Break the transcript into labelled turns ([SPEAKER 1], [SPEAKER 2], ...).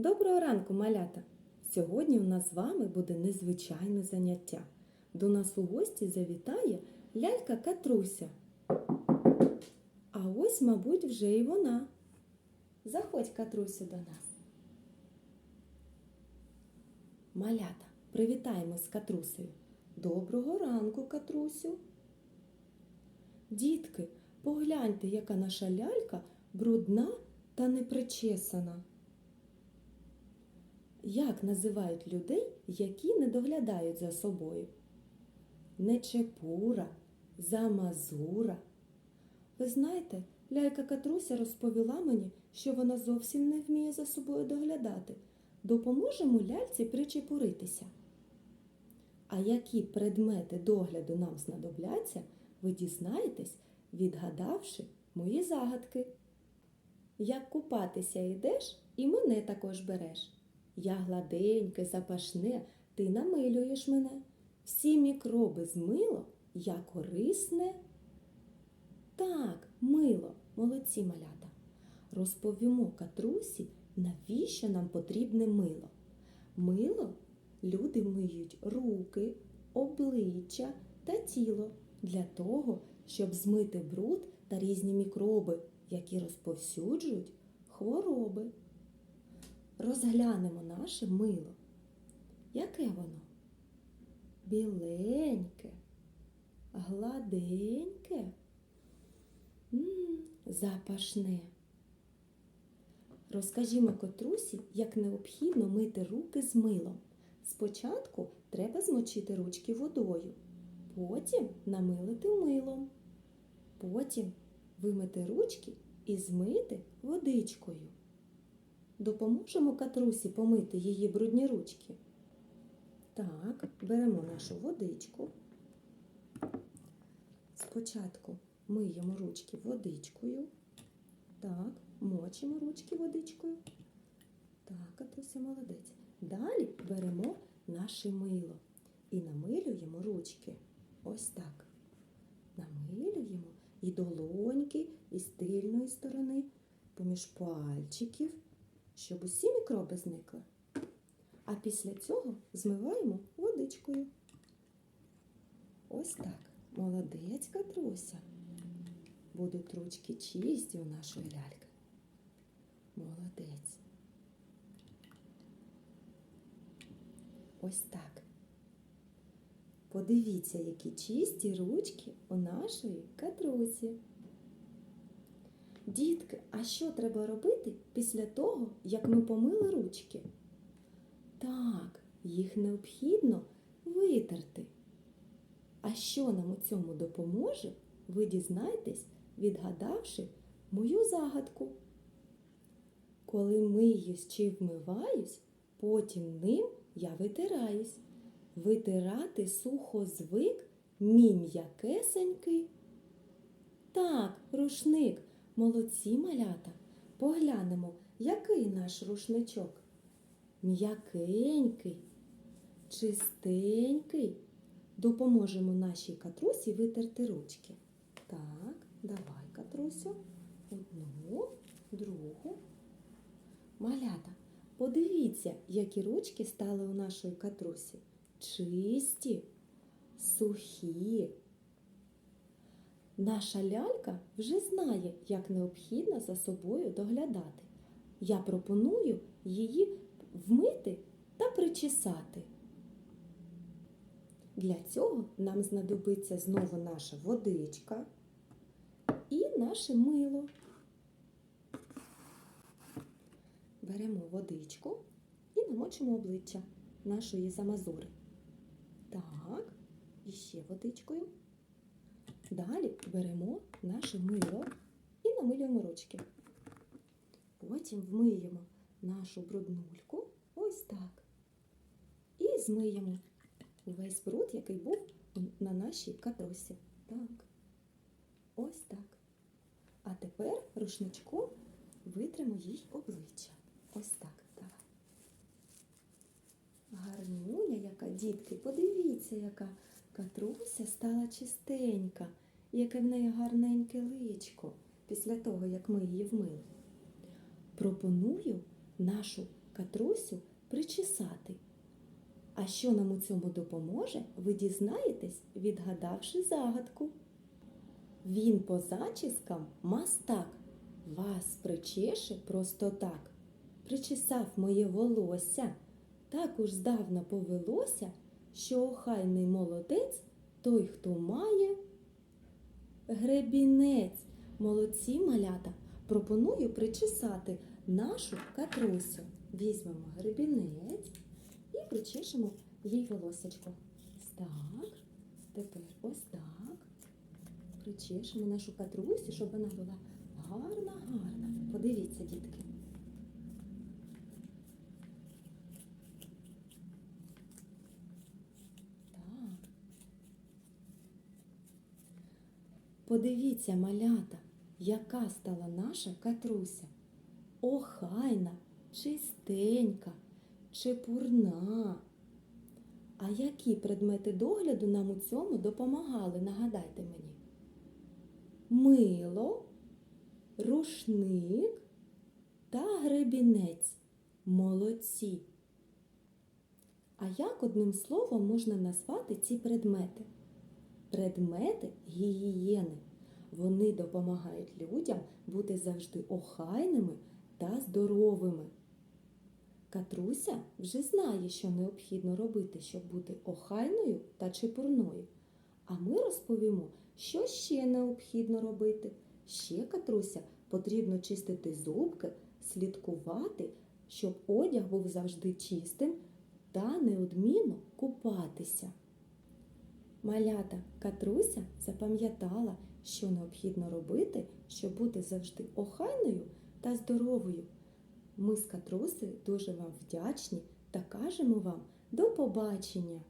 [SPEAKER 1] Доброго ранку, малята! Сьогодні у нас з вами буде незвичайне заняття. До нас у гості завітає лялька Катруся. А ось, мабуть, вже і вона. Заходь, Катрусю, до нас. Малята, привітаємось з Катрусею. Доброго ранку, Катрусю. Дітки, погляньте, яка наша лялька брудна та непричесана. Як називають людей, які не доглядають за собою? Нечепура, замазура. Ви знаєте, лялька Катруся розповіла мені, що вона зовсім не вміє за собою доглядати. Допоможемо ляльці причепуритися. А які предмети догляду нам знадобляться, ви дізнаєтесь, відгадавши мої загадки. Як купатися йдеш, і мене також береш. Я гладеньке, запашне, ти намилюєш мене. Всі мікроби змило, я корисне. Так, мило, молодці малята. Розповімо катрусі, навіщо нам потрібне мило. Мило люди миють руки, обличчя та тіло для того, щоб змити бруд та різні мікроби, які розповсюджують хвороби. Розглянемо наше мило. Яке воно? Біленьке, гладеньке, м запашне. Розкажімо котрусі, як необхідно мити руки з милом. Спочатку треба змочити ручки водою, потім намилити милом, потім вимити ручки і змити водичкою. Допоможемо катрусі помити її брудні ручки. Так, беремо нашу водичку. Спочатку миємо ручки водичкою. Так, мочимо ручки водичкою. Так, Катруся молодець. Далі беремо наше мило і намилюємо ручки. Ось так. Намилюємо і долоньки, і з тильної сторони, поміж пальчиків, щоб усі мікроби зникли. А після цього змиваємо водичкою. Ось так. Молодець, Катруся. Будуть ручки чисті у нашої ляльки. Молодець. Ось так. Подивіться, які чисті ручки у нашої катрусі. Дітки, а що треба робити після того, як ми помили ручки? Так, їх необхідно витерти. А що нам у цьому допоможе, ви дізнаєтесь, відгадавши мою загадку. Коли миюсь чи вмиваюсь, потім ним я витираюсь. Витирати сухо звик мій м'якесенький. Так, рушник, молодці малята. Поглянемо, який наш рушничок. М'якенький, чистенький. Допоможемо нашій катрусі витерти ручки. Так, давай, катрусю. Одну, другу. Малята, подивіться, які ручки стали у нашої катрусі. Чисті, сухі. Наша лялька вже знає, як необхідно за собою доглядати. Я пропоную її вмити та причесати. Для цього нам знадобиться знову наша водичка і наше мило. Беремо водичку і намочимо обличчя нашої замазури. Так, і ще водичкою. Далі беремо наше мило і намилюємо ручки. Потім вмиємо нашу бруднульку ось так. І змиємо увесь бруд, який був на нашій катрусі. Так. Ось так. А тепер рушничком витримо їй обличчя. Ось так. Давай. Гарнюня, яка, дітки, подивіться, яка катруся стала чистенька, яке в неї гарненьке личко після того, як ми її вмили. Пропоную нашу Катрусю причесати. А що нам у цьому допоможе, ви дізнаєтесь, відгадавши загадку. Він по зачіскам мастак, вас причеше просто так. Причесав моє волосся, так уж здавна повелося, що охайний молодець той, хто має гребінець. Молодці малята. Пропоную причесати нашу катрусю. Візьмемо гребінець і причешемо їй волосечко. Так, тепер ось так. Причешемо нашу катрусю, щоб вона була гарна, гарна. Подивіться, дітки. Так. Подивіться, малята, яка стала наша катруся. Охайна, чистенька, чепурна. А які предмети догляду нам у цьому допомагали, нагадайте мені? Мило, рушник та гребінець. Молодці. А як одним словом можна назвати ці предмети? Предмети гігієни. Вони допомагають людям бути завжди охайними та здоровими. Катруся вже знає, що необхідно робити, щоб бути охайною та чепурною. А ми розповімо, що ще необхідно робити. Ще, Катруся, потрібно чистити зубки, слідкувати, щоб одяг був завжди чистим та неодмінно купатися. Малята Катруся запам'ятала, що необхідно робити, щоб бути завжди охайною та здоровою. Ми з Катрусею дуже вам вдячні та кажемо вам до побачення!